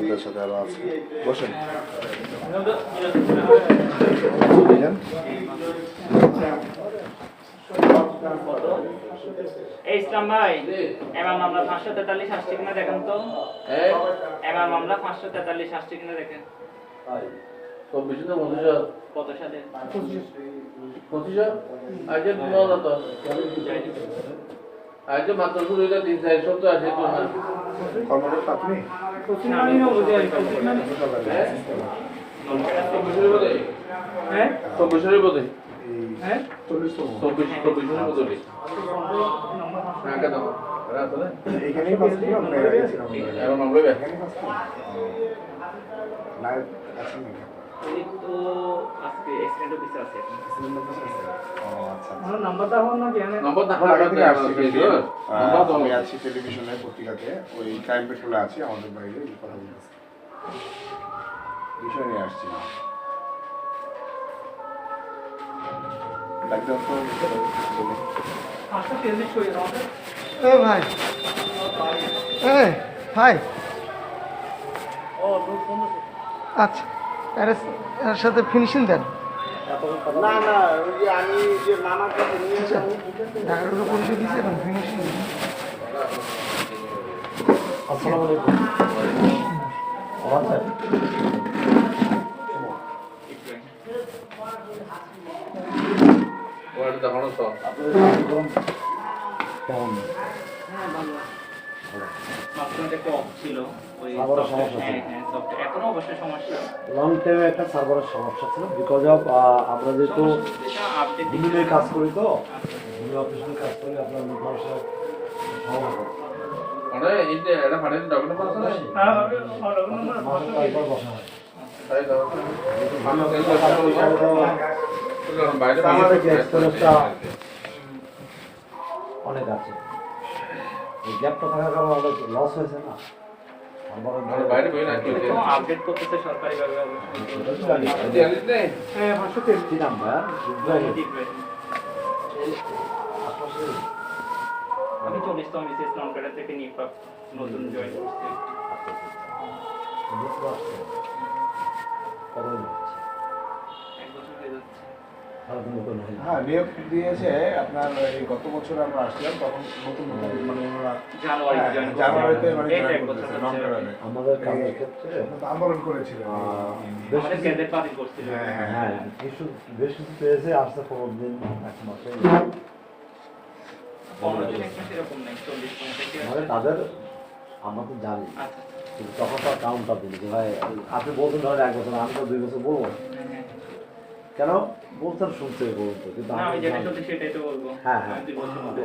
ওদের সাথে আরও আছে বসেন বুঝলেন? এই ইসলাম ভাই এমআর মামলা পাঁচশো তেতাল্লিশ আসছে কিনা দেখেন তো। মামলা পাঁচশো তেতাল্লিশ আসছে কিনা দেখেন। চব্বিশে তো পঁচিশে? কত সালে পঁচিশে? আজকে দু হাজার তো আজকে মাত্র শুরু হইলে তিন চার সপ্তাহ আছে তো না কর্মকর্তা আপনি চব্বিশের বোধে চব্বিশের বোধে? হ্যাঁ? কেন রাত না এইখানেই পাস ছিল এখন আমরা এখানেই পাস লাইভ আছেন তো আজকে এক্সিডেন্ট অফিসে আছে। এখন। ও আচ্ছা নম্বর না এখন আগে থেকে আসছি কিন্তু, আহ, নম্বর তো আমি টেলিভিশনে পত্রিকাতে। ওই ক্রাইম পেট্রোলে আছি আমাদের বাইরে কথা বিষয় নিয়ে আসছি না। এ ভাই এ ভাই আচ্ছা এর সাথে ফিনিশিং দেন না না ওই যে আমি যে মামার কাছে নিয়ে যাব ঢাকার পরিচয় এখন ফিনিশিং ওটা দেখানো সব মাঝখানে লং টাইমে একটা সার্ভারের সমস্যা ছিল বিকজ অফ আমরা যেহেতু কাজ করি তো ভিমি অফিসে কাজ করি আপনার মানুষের সমস্যা মানে এই যে এটা ফাইনাল ডকুমেন্ট আছে না মাসের তারপর বসা তাই দাও করি আমাদের যে experience-টা অনেক আছে। এই গ্যাপটা থাকার কারণে অনেক লস হয়েছে না। সার্ভারের বাইরে বই না কি আপডেট করতেছে সরকারি ভাবে কি নাম ভাইয়া ইব্রাহিম। আমি চল্লিশতম বিশেষ ননকাটা থেকে নিপাক নতুন জয়েন করছি হয়ে। হ্যাঁ নিয়োগ দিয়েছে আপনার এই গত বছর আমরা আসছিলাম তখন নতুন নতুন মানে হ্যাঁ, জানুয়ারিতে মানে। আমাদের কাজের ক্ষেত্রে আন্দোলন করেছিল বেশ হ্যাঁ, হ্যাঁ। হ্যাঁ কিছু বেশ কিছু পেয়েছে আসতে পনেরো দিন এক মাসে মানে তাদের আমরা তো জানি আচ্ছা কিন্তু তখন তার কাউন্টার দিল যে ভাই আপনি বলতেন ধরেন এক বছর আমি তো দুই বছর বলব। হ্যাঁ, হ্যাঁ। কেন? বলতেন শুনতে বলুন তো কিন্তু হ্যাঁ, হ্যাঁ।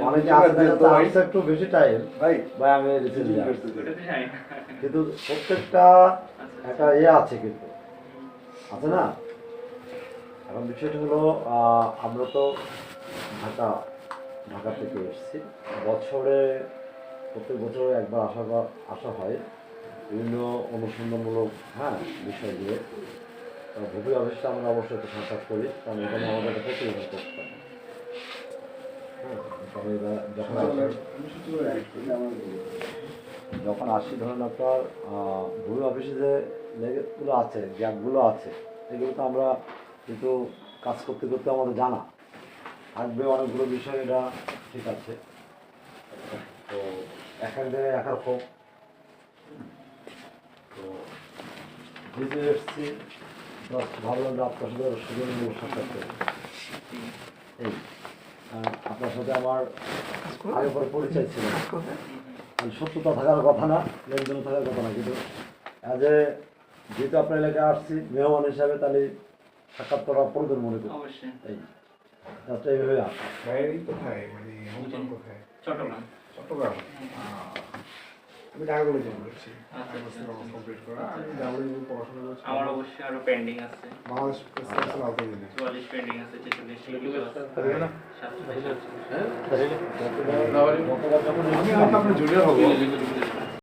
অনেকে একটু বেশি টাইম। ভাই ভাই আমি। কিন্তু প্রত্যেকটা আচ্ছা, একটা ইয়ে আছে কিন্তু। আছে না? এখন বিষয়টা হলো আমরা তো ঢাকা ঢাকা থেকে এসেছি। বছরে প্রত্যেক বছরে একবার আসা আসা হয়। বিভিন্ন অনুসন্ধানমূলক হ্যাঁ বিষয় দিয়ে ভূমি অফিসটা আমরা অবশ্যই একটু সাক্ষাৎ করি কারণ এখানে আমাদের একটা প্রতিবেদন করতে হয় হ্যাঁ যখন আসি ধরেন আপনার ভূমি অফিসে যে লেগেগুলো আছে গ্যাপগুলো আছে এগুলো তো আমরা কিন্তু কাজ করতে করতে আমাদের জানা। থাকবে অনেকগুলো বিষয় এটা ঠিক আছে। তো এক এক জায়গায় এক এক রকম। তো যেহেতু এসছি। ভাবলাম যে আপনার সাথে সুযোগ নিয়ে সাক্ষাৎ করি। এই আপনার সাথে আমার আগে পরে পরিচয় ছিল। না। সত্যতা থাকার কথা না লেনদেন থাকার কথা না কিন্তু অ্যাজ এ যেহেতু আপনার এলাকায় আসছি মেহমান হিসাবে তাহলে সাক্ষাৎ করা প্রয়োজন মনে করি। অবশ্যই। এই যাত্রা এইভাবে আসে। ভাইয়েরই কোথায়? মানে চট্টগ্রাম। চট্টগ্রাম? আহ, আমি ঢাকা কলেজে পড়েছি আচ্ছা, কমপ্লিট করা আমি ডাবলিউ পড়াশোনা করেছি আমার অবশ্যই আরও পেন্ডিং আছে বাংলাদেশ প্রেস কাউন্সিল আওতায় পেন্ডিং আছে ছেচল্লিশ সাতচল্লিশ গতবার আমি আপনার জুনিয়র হব